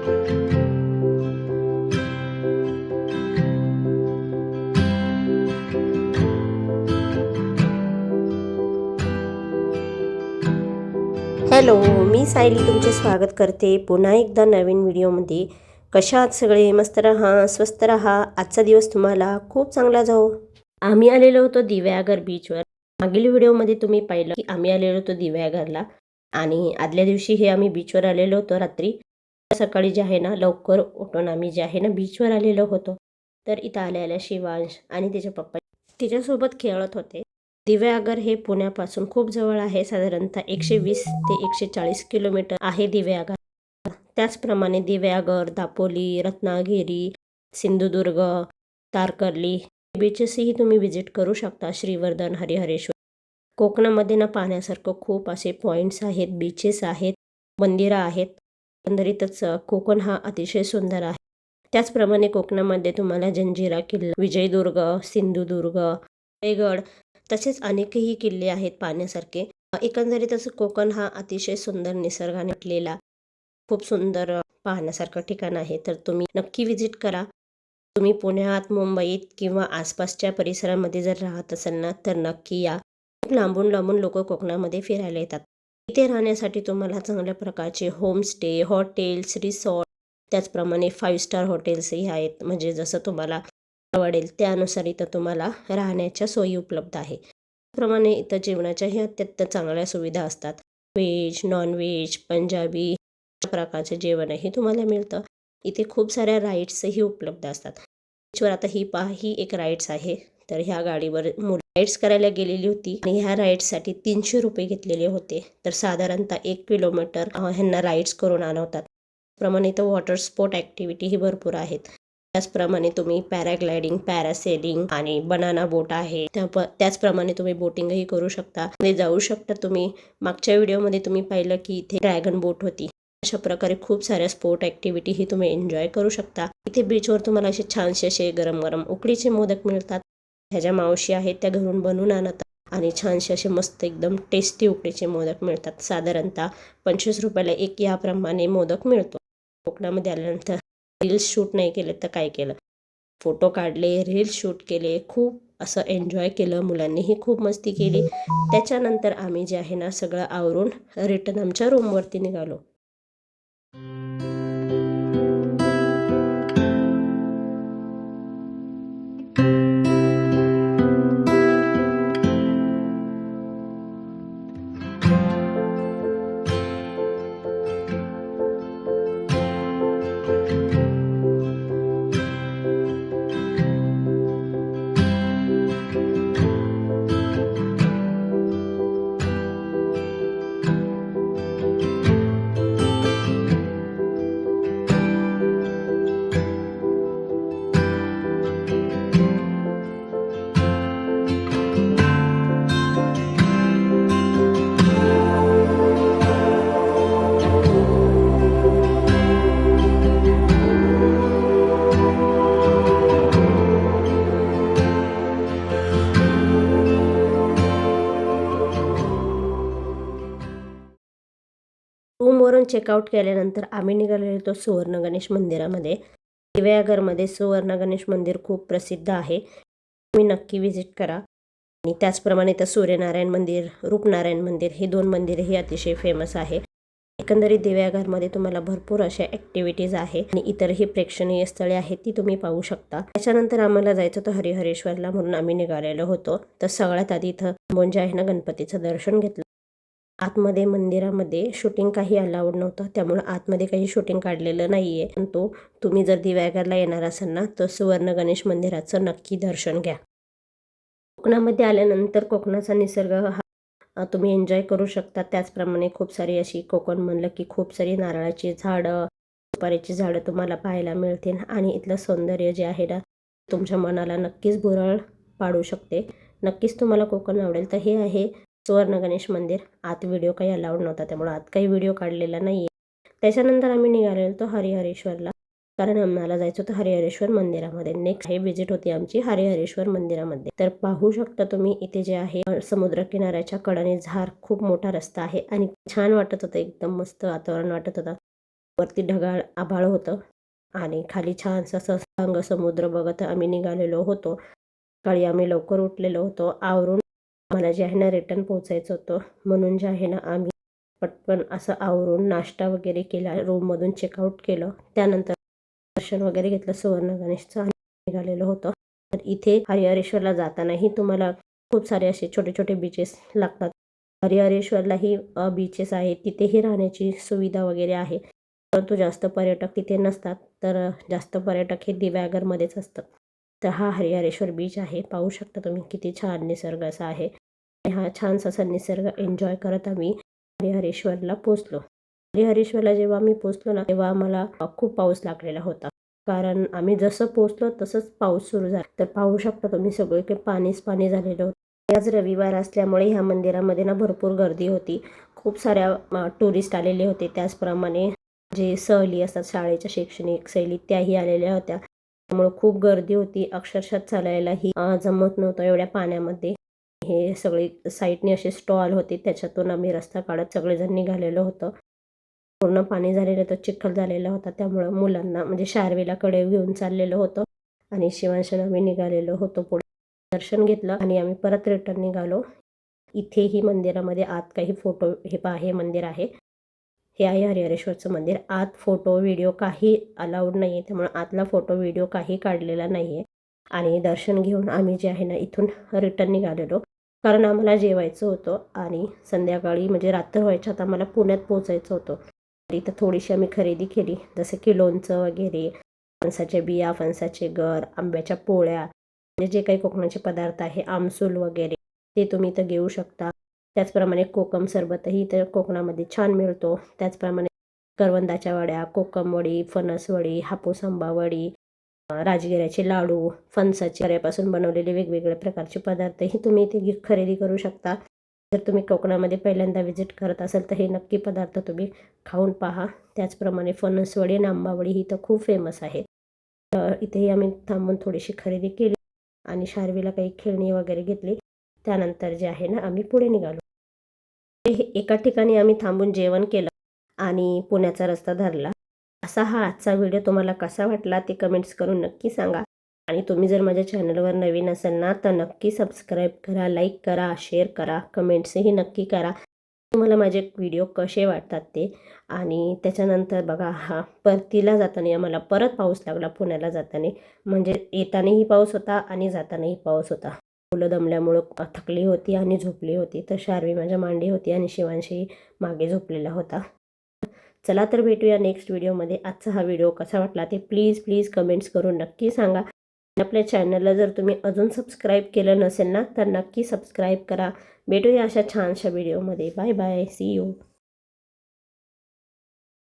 Hello मी सायली तुमचे स्वागत करते पुन्हा एकदा नवीन व्हिडिओमध्ये. कशा आहात सगळे? मस्त राहा स्वस्त राहा. आजचा दिवस तुम्हाला खूप चांगला जाओ आम्ही आलेलो होतो दिव्यागर बीचवर मागील व्हिडिओमध्ये तुम्ही पाहिलं की आम्ही आलेलो होतो दिव्यागरला आणि आदल्या दिवशी हे आम्ही बीचवर आलेलो होतो रात्री. सकाळी जे आहे ना लवकर उठून आम्ही जे आहे ना बीचवर आलेलो होतो. तर इथं आल्या आल्या शिवांश आणि त्याचे पप्पा तिच्यासोबत खेळत होते. दिव्यागर हे पुण्यापासून खूप जवळ आहे. साधारणतः एकशे वीस ते एकशे चाळीस किलोमीटर आहे दिव्यागर. त्याचप्रमाणे दिव्यागर दापोली रत्नागिरी सिंधुदुर्ग तारकर्ली बीचेसही तुम्ही व्हिजिट करू शकता. श्रीवर्धन हरिहरेश्वर. कोकणामध्ये ना पाहण्यासारखं खूप असे पॉईंट्स आहेत बीचेस आहेत मंदिरं आहेत. एकंदरीतच कोकण हा अतिशय सुंदर आहे. त्याचप्रमाणे कोकणामध्ये तुम्हाला जंजिरा किल्ला विजयदुर्ग सिंधुदुर्ग रायगड तसेच अनेकही किल्ले आहेत पाहण्यासारखे. एकंदरीतच कोकण हा अतिशय सुंदर निसर्गाने नटलेला खूप सुंदर पाहण्यासारखं ठिकाण आहे. तर तुम्ही नक्की व्हिजिट करा. तुम्ही पुण्यात मुंबईत किंवा आसपासच्या परिसरामध्ये जर राहत असाल ना तर नक्की या. खूप लांबून लांबून लोक कोकणामध्ये फिरायला येतात. इथे राहण्यासाठी तुम्हाला चांगल्या प्रकारचे होमस्टे हॉटेल्स रिसॉर्ट त्याचप्रमाणे फाईव्ह स्टार हॉटेल्सही आहेत. म्हणजे जसं तुम्हाला आवडेल त्यानुसार इथं तुम्हाला राहण्याच्या सोयी उपलब्ध आहे. त्याप्रमाणे इथं जेवणाच्याही अत्यंत चांगल्या सुविधा असतात. व्हेज नॉनव्हेज पंजाबी प्रकारचे जेवणही तुम्हाला मिळतं. इथे खूप साऱ्या राईड्सही उपलब्ध असतात. बीचवर आता ही पहा ही एक राईड्स आहे. तर ह्या गाडीवर मुलं राईड्स करायला गेलेली होती. आणि ह्या राईड्ससाठी तीनशे रुपये घेतलेले होते. तर साधारणतः एक किलोमीटर ह्यांना राईड्स करून आणवतात. प्रमाणे इथं वॉटर स्पोर्ट ॲक्टिव्हिटीही भरपूर आहेत. त्याचप्रमाणे तुम्ही पॅराग्लायडिंग पॅरासेलिंग आणि बनाना बोट आहे. त्या त्याचप्रमाणे तुम्ही बोटिंगही करू शकता. मध्ये जाऊ शकता तुम्ही. मागच्या व्हिडिओमध्ये तुम्ही पाहिलं की इथे ड्रॅगन बोट होती. अशा प्रकारे खूप साऱ्या स्पोर्ट ॲक्टिव्हिटी ही तुम्ही एन्जॉय करू शकता. इथे बीचवर तुम्हाला असे छानसे असे गरम गरम उकडीचे मोदक मिळतात. ह्या ज्या मावशी आहेत त्या घरून बनवून आणतात आणि छानसे असे मस्त एकदम टेस्टी उकडीचे मोदक मिळतात. साधारणतः पंचवीस रुपयाला एक याप्रमाणे मोदक मिळतो. कोकणामध्ये आल्यानंतर रील्स शूट नाही केले तर काय केलं? फोटो काढले रील्स शूट केले खूप असं एन्जॉय केलं. मुलांनीही खूप मस्ती केली. त्याच्यानंतर आम्ही जे आहे ना सगळं आवरून रिटर्न आमच्या रूमवरती निघालो. रूमवरून चेकआउट केल्यानंतर आम्ही निघालेलो होतो सुवर्ण गणेश मंदिरामध्ये. दिव्यागरमध्ये सुवर्ण गणेश मंदिर खूप प्रसिद्ध आहे. तुम्ही नक्की विजिट करा. आणि त्याचप्रमाणे तर सूर्यनारायण मंदिर रूपनारायण मंदिर हे दोन मंदिरही अतिशय फेमस आहे. एकंदरीत दिव्याघरमध्ये तुम्हाला भरपूर अशा ॲक्टिव्हिटीज आहे. आणि इतरही प्रेक्षणीय स्थळे आहेत ती तुम्ही पाहू शकता. त्याच्यानंतर आम्हाला जायचं होतं हरिहरेश्वरला म्हणून आम्ही निघालेलो होतो. तर सगळ्यात आधी इथं मुंजा आहे ना गणपतीचं दर्शन घेतलं. आतमध्ये मंदिरामध्ये शूटिंग काही अलाउड नव्हतं. त्यामुळे आतमध्ये काही शूटिंग काढलेलं नाही आहे परंतु तुम्ही जर दिव्यागरला येणार असाल ना तर सुवर्ण गणेश मंदिराचं नक्की दर्शन घ्या. कोकणामध्ये आल्यानंतर कोकणाचा निसर्ग हा तुम्ही एन्जॉय करू शकता. त्याचप्रमाणे खूप सारी अशी कोकण म्हणलं की खूप सारी नारळाची झाडं सुपारीची झाडं तुम्हाला पाहायला मिळतील. आणि इथलं सौंदर्य जे आहे ना तुमच्या मनाला नक्कीच भुरळ पाडू शकते. नक्कीच तुम्हाला कोकण आवडेल. तर हे आहे सुवर्ण गणेश मंदिर. आत व्हिडिओ काही अलाउड नव्हता त्यामुळे आत काही व्हिडिओ काढलेला नाही त्याच्यानंतर आम्ही निघालेलो होतो हरिहरेश्वरला. कारण आम्हाला जायचं होतं हरिहरेश्वर मंदिरामध्ये. नेक्स्ट हे व्हिजिट होती आमची हरिहरेश्वर मंदिरामध्ये. तर पाहू शकता तुम्ही इथे जे आहे समुद्र किनाऱ्याच्या कडाने झार खूप मोठा रस्ता आहे आणि छान वाटत होतं एकदम मस्त वातावरण वाटत होतं. वरती ढगाळ आभाळ होतं आणि खाली छान असं समुद्र बघत आम्ही निघालेलो होतो. सकाळी आम्ही लवकर उठलेलो होतो. आवरून मला जे आहे ना रिटर्न पोचायचं होतं म्हणून जे आहे ना आम्ही पटकन असं आवरून नाश्ता वगैरे केला रूममधून चेकआउट केलं. त्यानंतर दर्शन वगैरे घेतलं सुवर्ण गणेशचं आणि निघालेलं होतं. तर इथे हरिहरेश्वरला जातानाही तुम्हाला खूप सारे असे छोटे छोटे बीचेस लागतात. हरिहरेश्वरलाही बीचेस आहेत तिथेही राहण्याची सुविधा वगैरे आहे. परंतु जास्त पर्यटक तिथे नसतात तर जास्त पर्यटक हे दिव्यागरमध्येच असतं. तर हा हरिहरेश्वर बीच आहे. पाहू शकता तुम्ही किती छान निसर्ग असा आहे. आणि हा छानसा असा निसर्ग एन्जॉय करत आम्ही हरिहरेश्वरला पोचलो हरिहरेश्वरला जेव्हा आम्ही पोचलो ना तेव्हा आम्हाला खूप पाऊस लागलेला होता. कारण आम्ही जसं पोचलो तसंच पाऊस सुरू झाला. तर पाहू शकता तुम्ही सगळे की पाणीच पाणी झालेलं होतं. आज रविवार असल्यामुळे ह्या मंदिरामध्ये ना भरपूर गर्दी होती. खूप साऱ्या टुरिस्ट आलेले होते. त्याचप्रमाणे जे सहली असतात शाळेच्या शैक्षणिक सहली त्याही आलेल्या होत्या. त्यामुळे खूप गर्दी होती. अक्षरशः चालायलाही जमत नव्हतं एवढ्या पाण्यामध्ये. हे सगळे साईडने असे स्टॉल होते त्याच्यातून आम्ही रस्ता काढत सगळेजण निघालेलो होतं. पूर्ण पाणी झालेलं होतं चिखल झालेला होता त्यामुळं मुलांना म्हणजे शारवेला कडे घेऊन चाललेलं होतं आणि शिवांशन आम्ही निघालेलो होतो पुढे. दर्शन घेतलं आणि आम्ही परत रिटर्न निघालो. इथेही मंदिरामध्ये आत काही फोटो हे पहा हे मंदिर आहे. हे आहे हरिहरेश्वरचं मंदिर. आत फोटो व्हिडिओ काही अलाउड नाही आहे त्यामुळे आतला फोटो व्हिडिओ काही काढलेला नाही आहे आणि दर्शन घेऊन आम्ही जे आहे ना इथून रिटर्न निघालेलो. कारण आम्हाला जेवायचं होतं आणि संध्याकाळी म्हणजे रात्र व्हायच्या आता आम्हाला पुण्यात पोचायचं होतं. इथं थोडीशी आम्ही खरेदी केली. जसं की लोणचं वगैरे फणसाच्या बिया फणसाचे गर आंब्याच्या पोळ्या म्हणजे जे काही कोकणाचे पदार्थ आहे आमसूल वगैरे ते तुम्ही इथं घेऊ शकता. त्याचप्रमाणे कोकम सरबतही इथं कोकणामध्ये छान मिळतो. त्याचप्रमाणे करवंदाच्या वड्या कोकम वडी हापूस आंबा वडी राजगिऱ्याचे लाडू फणसाचे गऱ्यापासून बनवलेले वेगवेगळ्या प्रकारचे पदार्थही तुम्ही इथे खरेदी करू शकता. जर तुम्ही कोकणामध्ये पहिल्यांदा व्हिजिट करत असाल तर हे नक्की पदार्थ तुम्ही खाऊन पहा. त्याचप्रमाणे फणसवडी आणि आंबावडी ही तर खूप फेमस आहे तर इथेही आम्ही थांबून थोडीशी खरेदी केली आणि शारवीला काही खेळणी वगैरे घेतली. त्यानंतर जे आहे ना आम्ही पुढे निघालो. एका ठिकाणी आम्ही थांबून जेवण केलं आणि पुण्याचा रस्ता धरला. असा हा आजचा व्हिडिओ तुम्हाला कसा वाटला ते कमेंट्स करून नक्की सांगा. आणि तुम्ही जर माझ्या चॅनलवर नवीन असाल ना तर नक्की सबस्क्राईब करा लाईक करा शेअर करा कमेंट्सही नक्की करा. तुम्हाला माझे व्हिडिओ कसे वाटतात ते. आणि त्याच्यानंतर बघा हा परतीला जाताना आम्हाला परत पाऊस लागला पुण्याला जाताना. म्हणजे येतानाही पाऊस होता आणि जातानाही पाऊस होता. मुलं दमल्यामुळं थकली होती आणि झोपली होती. तर शार्वी माझ्या मांडी होती आणि शिवांशी मागे झोपलेला होता. चला तर भेटूया नेक्स्ट व्हिडिओमध्ये आजचा हा व्हिडिओ कसा वाटला ते प्लीज प्लीज कमेंट्स करून नक्की सांगा. आपल्या चॅनलला जर तुम्ही अजून सबस्क्राईब केलं नसेल ना तर नक्की सबस्क्राईब करा. भेटूया अशा छानशा व्हिडिओमध्ये बाय बाय सी यू